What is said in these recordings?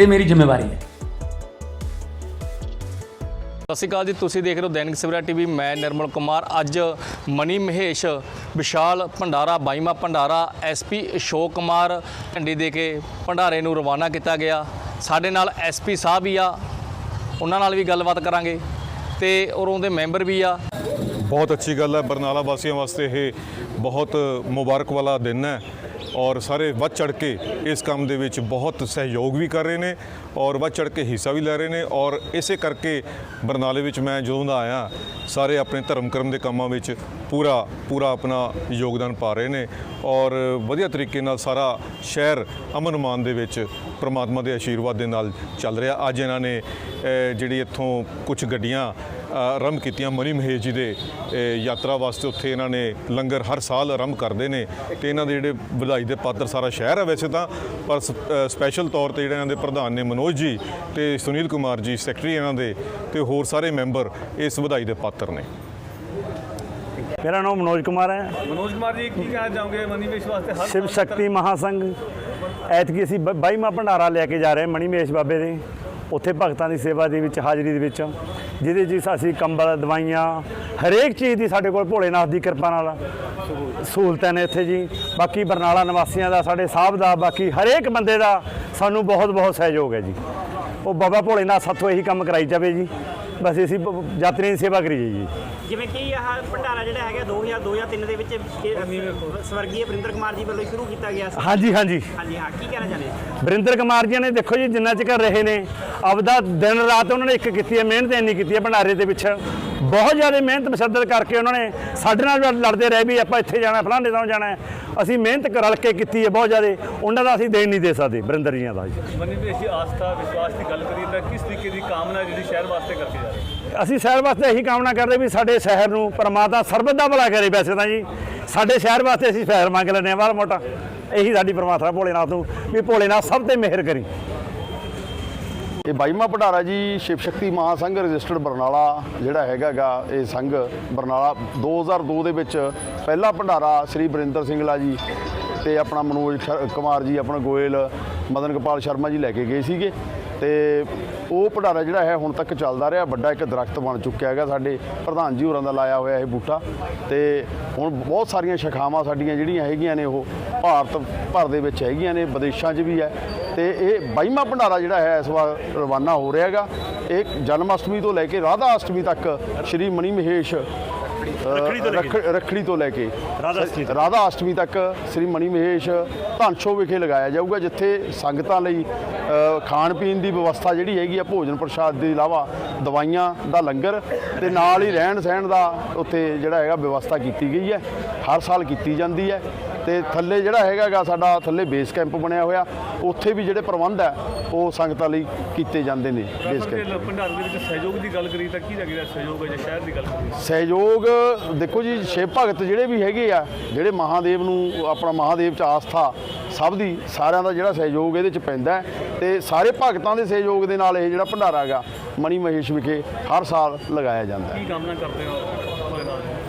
ਇਹ ਮੇਰੀ ਜ਼ਿੰਮੇਵਾਰੀ ਹੈ। ਸਤਿ ਸ਼੍ਰੀ ਅਕਾਲ ਜੀ ਤੁਸੀਂ ਦੇਖ ਰਹੇ ਹੋ ਦੈਨਿਕ ਸਵੇਰਾ ਟੀਵੀ। ਮੈਂ ਨਿਰਮਲ ਕੁਮਾਰ। ਅੱਜ ਮਨੀ ਮਹੇਸ਼ ਵਿਸ਼ਾਲ ਭੰਡਾਰਾ ਬਾਈਮਾ ਭੰਡਾਰਾ ਐਸਪੀ ਅਸ਼ੋਕ ਕੁਮਾਰ ਝੰਡੀ ਦੇ ਕੇ ਭੰਡਾਰੇ ਨੂੰ ਰਵਾਨਾ ਕੀਤਾ ਗਿਆ। ਸਾਡੇ ਨਾਲ ਐਸਪੀ ਸਾਹਿਬ ਵੀ ਆ। ਉਹਨਾਂ ਨਾਲ ਵੀ ਗੱਲਬਾਤ ਕਰਾਂਗੇ ਤੇ ਔਰ ਉਹਦੇ ਮੈਂਬਰ ਵੀ ਆ। ਬਹੁਤ ਅੱਛੀ ਗੱਲ ਹੈ। ਬਰਨਾਲਾ ਵਾਸੀਆਂ ਵਾਸਤੇ ਇਹ ਬਹੁਤ ਮੁਬਾਰਕ ਵਾਲਾ ਦਿਨ ਹੈ। ਔਰ ਸਾਰੇ ਵੱਧ ਚੜ ਕੇ ਇਸ ਕੰਮ ਦੇ ਵਿੱਚ ਬਹੁਤ ਸਹਿਯੋਗ ਵੀ ਕਰ ਰਹੇ ਨੇ ਔਰ ਵੱਧ ਚੜ ਕੇ ਹਿੱਸਾ ਵੀ ਲੈ ਰਹੇ ਨੇ ਔਰ ਇਸੇ ਕਰਕੇ ਬਰਨਾਲੇ ਵਿੱਚ ਮੈਂ ਜਦੋਂ ਦਾ ਆਇਆ, ਸਾਰੇ ਆਪਣੇ ਧਰਮ ਕਰਮ ਦੇ ਕੰਮਾਂ ਵਿੱਚ ਪੂਰਾ ਪੂਰਾ ਆਪਣਾ ਯੋਗਦਾਨ ਪਾ ਰਹੇ ਨੇ ਔਰ ਵਧੀਆ ਤਰੀਕੇ ਨਾਲ ਸਾਰਾ ਸ਼ਹਿਰ ਅਮਨ ਮਾਨ ਦੇ ਵਿੱਚ ਪ੍ਰਮਾਤਮਾ ਦੇ ਆਸ਼ੀਰਵਾਦ ਦੇ ਨਾਲ ਚੱਲ ਰਿਹਾ। ਅੱਜ ਇਹਨਾਂ ਨੇ ਜਿਹੜੀ ਇੱਥੋਂ ਕੁਝ ਗੱਡੀਆਂ ਆਰੰਭ ਕੀਤੀਆਂ ਮਨੀ ਮਹੇਸ਼ ਜੀ ਦੇ ਯਾਤਰਾ ਵਾਸਤੇ ਉੱਥੇ ਇਹਨਾਂ ਨੇ ਲੰਗਰ ਹਰ ਸਾਲ ਆਰੰਭ ਕਰਦੇ ਨੇ ਤੇ ਇਹਨਾਂ ਦੇ ਜਿਹੜੇ ਵਧਾਈ ਦੇ ਪਾਤਰ ਸਾਰਾ ਸ਼ਹਿਰ ਹੈ ਵੈਸੇ ਤਾਂ ਪਰ ਸਪੈਸ਼ਲ ਤੌਰ ਤੇ ਜਿਹੜੇ ਇਹਨਾਂ ਦੇ ਪ੍ਰਧਾਨ ਨੇ ਮਨੋਜ ਜੀ ਤੇ ਸੁਨੀਲ ਕੁਮਾਰ ਜੀ ਸੈਕਟਰੀ ਇਹਨਾਂ ਦੇ ਤੇ ਹੋਰ ਸਾਰੇ ਮੈਂਬਰ ਇਸ ਵਧਾਈ ਦੇ ਪਾਤਰ ਨੇ। ਮੇਰਾ ਨਾਮ ਮਨੋਜ ਕੁਮਾਰ ਹੈ। ਮਨੋਜ ਕੁਮਾਰ ਜੀ ਕੀ ਕਹਿਣਾ ਚਾਹੋਗੇ? ਮਨੀ ਵਿਸ਼ ਵਾਸਤੇ ਹਰ ਸ਼ਿਵ ਸ਼ਕਤੀ ਮਹਾਸੰਘ। ਐਤਕੀ ਅਸੀਂ 22ਵਾਂ ਭੰਡਾਰਾ ਲੈ ਕੇ ਜਾ ਰਹੇ ਹਾਂ ਮਣੀਮੇਸ਼ ਬਾਬੇ ਦੇ। ਉੱਥੇ ਭਗਤਾਂ ਦੀ ਸੇਵਾ ਦੇ ਵਿੱਚ, ਹਾਜ਼ਰੀ ਦੇ ਵਿੱਚ। ਜਿਹਦੇ ਜੀ ਅਸੀਂ ਕੰਬਲ, ਦਵਾਈਆਂ, ਹਰੇਕ ਚੀਜ਼ ਦੀ ਸਾਡੇ ਕੋਲ ਭੋਲੇਨਾਥ ਦੀ ਕਿਰਪਾ ਨਾਲ ਸਹੂਲਤਾਂ ਨੇ ਇੱਥੇ ਜੀ। ਬਾਕੀ ਬਰਨਾਲਾ ਨਿਵਾਸੀਆਂ ਦਾ, ਸਾਡੇ ਸਾਹਿਬ ਦਾ ਬਾਕੀ ਹਰੇਕ ਬੰਦੇ ਦਾ ਸਾਨੂੰ ਬਹੁਤ ਬਹੁਤ ਸਹਿਯੋਗ ਹੈ ਜੀ। ਉਹ ਬਾਬਾ ਭੋਲੇਨਾਥ ਸਾਥੋਂ ਇਹੀ ਕੰਮ ਕਰਾਈ ਜਾਵੇ ਜੀ। ਬਸ ਅਸੀਂ ਯਾਤਰੀਆਂ ਦੀ ਸੇਵਾ ਕਰੀਏ ਜੀ ਜਿਵੇਂ ਕਿ ਆਹ ਭੰਡਾਰਾ ਜਿਹੜਾ ਹੈਗਾ 2002 ਜਾਂ 3 ਦੇ ਵਿੱਚ ਇਹ ਸਵਰਗੀ ਵਰਿੰਦਰ ਕੁਮਾਰ ਜੀ ਵੱਲੋਂ ਸ਼ੁਰੂ ਕੀਤਾ ਗਿਆ ਸੀ। ਹਾਂਜੀ ਹਾਂਜੀ। ਹਾਂਜੀ ਹਾਂ ਕੀ ਕਹਿਣਾ ਚਾਹੁੰਦੇ ਹੋ? ਵਰਿੰਦਰ ਕੁਮਾਰ ਜੀ ਨੇ ਦੇਖੋ ਜੀ ਜਿੰਨਾ ਚਿਰ ਰਹੇ ਨੇ ਆਪਦਾ ਦਿਨ ਰਾਤ ਉਹਨਾਂ ਨੇ ਇੱਕ ਕੀਤੀ ਹੈ ਮਿਹਨਤ ਇੰਨੀ ਕੀਤੀ ਹੈ ਭੰਡਾਰੇ ਦੇ ਵਿੱਚ ਬਹੁਤ ਜ਼ਿਆਦਾ ਮਿਹਨਤ ਮਸ਼ੱਦਤ ਕਰਕੇ ਉਹਨਾਂ ਨੇ ਸਾਡੇ ਨਾਲ ਲੜ- ਲੜਦੇ ਰਹੇ ਵੀ ਆਪਾਂ ਇੱਥੇ ਜਾਣਾ ਫਲਾਣੇ ਥਾਂ ਜਾਣਾ। ਅਸੀਂ ਮਿਹਨਤ ਰਲ ਕੇ ਕੀਤੀ ਹੈ ਬਹੁਤ ਜ਼ਿਆਦਾ। ਉਹਨਾਂ ਦਾ ਅਸੀਂ ਦੇਣ ਨਹੀਂ ਦੇ ਸਕਦੇ ਵਰਿੰਦਰ ਜੀਆਂ ਦਾ ਜੀ। ਮਨੀ ਵਿਸ਼ ਦੀ ਆਸਥਾ ਵਿਸ਼ਵਾਸ ਦੀ ਗੱਲ ਕਰੀਏ ਤਾਂ ਕਿਸ ਤਰੀਕੇ ਦੀ ਕਾਮਨਾ ਜਿਹੜੀ ਸ਼ਹਿਰ ਵਾਸਤੇ ਕਰਕੇ ਜਾ ਰਹੇ? ਅਸੀਂ ਸ਼ਹਿਰ ਵਾਸਤੇ ਇਹੀ ਕਾਮਨਾ ਕਰਦੇ ਵੀ ਸਾਡੇ ਸ਼ਹਿਰ ਨੂੰ ਪਰਮਾਤਮਾ ਸਰਬਤ ਦਾ ਭਲਾ ਕਰੇ ਵੈਸੇ ਤਾਂ ਜੀ। ਸਾਡੇ ਸ਼ਹਿਰ ਵਾਸਤੇ ਅਸੀਂ ਸ਼ਹਿਰ ਮੰਗ ਲੈਂਦੇ ਹਾਂ ਬਾਹਰ ਮੋਟਾ। ਇਹੀ ਸਾਡੀ ਪਰਮਾਤਮਾ ਭੋਲੇਨਾਥ ਨੂੰ ਵੀ ਭੋਲੇਨਾਥ ਸਭ ਤੇ ਮਿਹਰ ਕਰੀ। ਇਹ ਬਾਈਮਾ ਭੰਡਾਰਾ ਜੀ ਸ਼ਿਵ ਸ਼ਕਤੀ ਮਹਾਸੰਘ ਰਜਿਸਟਰਡ ਬਰਨਾਲਾ ਜਿਹੜਾ ਹੈਗਾਗਾ ਇਹ ਸੰਘ ਬਰਨਾਲਾ 2002 ਦੇ ਵਿੱਚ ਪਹਿਲਾ ਭੰਡਾਰਾ ਸ੍ਰੀ ਬਰਿੰਦਰ ਸਿੰਘਲਾ ਜੀ ਤੇ ਆਪਣਾ ਮਨੋਜ ਸ਼ਰ- ਕੁਮਾਰ ਜੀ, ਆਪਣਾ ਗੋਇਲ, ਮਦਨ ਗੋਪਾਲ ਸ਼ਰਮਾ ਜੀ ਲੈ ਕੇ ਗਏ ਸੀਗੇ ਤੇ ਉਹ ਭੰਡਾਰਾ ਜਿਹੜਾ ਹੈ ਹੁਣ ਤੱਕ ਚੱਲਦਾ ਰਿਹਾ, ਵੱਡਾ ਇੱਕ ਦਰਖਤ ਬਣ ਚੁੱਕਿਆ ਹੈਗਾ ਸਾਡੇ ਪ੍ਰਧਾਨ ਜੀ ਹੋਰਾਂ ਦਾ ਲਾਇਆ ਹੋਇਆ ਇਹ ਬੂਟਾ। ਤੇ ਹੁਣ ਬਹੁਤ ਸਾਰੀਆਂ ਸ਼ਾਖਾਵਾਂ ਸਾਡੀਆਂ ਜਿਹੜੀਆਂ ਹੈਗੀਆਂ ਨੇ, ਉਹ ਭਾਰਤ ਭਰ ਦੇ ਵਿੱਚ ਹੈਗੀਆਂ ਨੇ, ਵਿਦੇਸ਼ਾਂ 'ਚ ਵੀ ਹੈ। ਤੇ ਇਹ ਬਾਈਮਾ ਭੰਡਾਰਾ ਜਿਹੜਾ ਹੈ, ਇਸ ਵਾਰ ਰਵਾਨਾ ਹੋ ਰਿਹਾ ਹੈਗਾ। ਇਹ ਜਨਮ ਅਸ਼ਟਮੀ ਤੋਂ ਲੈ ਕੇ ਰਾਧਾ ਅਸ਼ਟਮੀ ਤੱਕ ਸ਼੍ਰੀ ਮਣੀ ਮਹੇਸ਼ ਅ, ਰੱਖ- ਰੱਖੜੀ ਤੋਂ ਲੈ ਕੇ। ਰਾਧਾ ਅਸ਼ਟਮੀ ਤੱਕ। ਰਾਧਾ ਅਸ਼ਟਮੀ ਤੱਕ ਸ੍ਰੀ ਮਣੀ ਮਹੇਸ਼ ਧਨਸ਼ੋ ਵਿਖੇ ਲਗਾਇਆ ਜਾਊਗਾ ਜਿੱਥੇ ਸੰਗਤਾਂ ਲਈ ਖਾਣ ਪੀਣ ਦੀ ਵਿਵਸਥਾ ਜਿਹੜੀ ਹੈਗੀ ਆ ਭੋਜਨ ਪ੍ਰਸ਼ਾਦ ਦੇ ਇਲਾਵਾ ਦਵਾਈਆਂ ਦਾ ਲੰਗਰ ਤੇ ਨਾਲ ਹੀ ਰਹਿਣ ਸਹਿਣ ਦਾ ਉੱਥੇ ਜਿਹੜਾ ਹੈਗਾ ਵਿਵਸਥਾ ਕੀਤੀ ਗਈ ਹੈ। ਹਰ ਸਾਲ ਕੀਤੀ ਜਾਂਦੀ ਹੈ। ਤੇ ਥੱਲੇ ਜਿਹੜਾ ਹੈਗਾਗਾ ਸਾਡਾ ਥੱਲੇ ਬੇਸ ਕੈਂਪ ਬਣਿਆ ਹੋਇਆ ਉੱਥੇ ਵੀ ਜਿਹੜੇ ਪ੍ਰਬੰਧ ਹੈ ਉਹ ਸੰਗਤਾਂ ਲਈ ਕੀਤੇ ਜਾਂਦੇ ਨੇ ਬੇਸ ਕੈਂਪ। ਭੰਡਾਰੇ ਦੇ ਵਿੱਚ ਸਹਿਯੋਗ ਦੀ ਗੱਲ ਕਰੀਏ ਤਾਂ ਕੀ ਲੱਗਦਾ ਸਹਿਯੋਗ ਹੈ ਜੇ ਸ਼ਹਿਰ ਦੀ ਗੱਲ ਕਰੀਏ? ਸਹਿਯੋਗ ਦੇਖੋ ਜੀ ਸ਼ਿਵ ਭਗਤ ਜਿਹੜੇ ਵੀ ਹੈਗੇ ਆ ਜਿਹੜੇ ਮਹਾਦੇਵ ਨੂੰ ਆਪਣਾ ਮਹਾਦੇਵ ਚ ਆਸਥਾ ਸਭ ਦੀ ਸਾਰਿਆਂ ਦਾ ਜਿਹੜਾ ਸਹਿਯੋਗ ਇਹਦੇ ਚ ਪੈਂਦਾ ਤੇ ਸਾਰੇ ਭਗਤਾਂ ਦੇ ਸਹਿਯੋਗ ਦੇ ਨਾਲ ਇਹ ਜਿਹੜਾ ਭੰਡਾਰਾ ਹੈਗਾ ਮਣੀ ਮਹੇਸ਼ ਵਿਖੇ ਹਰ ਸਾਲ ਲਗਾਇਆ ਜਾਂਦਾ ਹੈ। ਕੀ ਕਾਮਨਾ ਕਰਦੇ ਹੋ?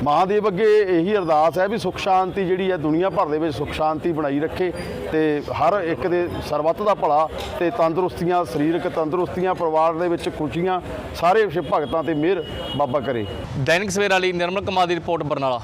ਮਹਾਦੇਵ ਅੱਗੇ ਇਹੀ ਅਰਦਾਸ ਹੈ ਵੀ ਸੁਖ ਸ਼ਾਂਤੀ ਜਿਹੜੀ ਹੈ ਦੁਨੀਆ ਭਰ ਦੇ ਵਿੱਚ ਸੁਖ ਸ਼ਾਂਤੀ ਬਣਾਈ ਰੱਖੇ ਤੇ ਹਰ ਇੱਕ ਦੇ ਸਰਬੱਤ ਦਾ ਭਲਾ ਤੇ ਤੰਦਰੁਸਤੀਆਂ ਸਰੀਰਕ ਤੰਦਰੁਸਤੀਆਂ ਪਰਿਵਾਰ ਦੇ ਵਿੱਚ ਖੁਸ਼ੀਆਂ ਸਾਰੇ ਸ਼ਿਵ ਭਗਤਾਂ ਤੇ ਮਿਹਰ ਬਾਬਾ ਕਰੇ। ਦੈਨਿਕ ਸਵੇਰਾ ਲਈ ਨਿਰਮਲ ਕੁਮਾਰ ਦੀ ਰਿਪੋਰਟ ਬਰਨਾਲਾ।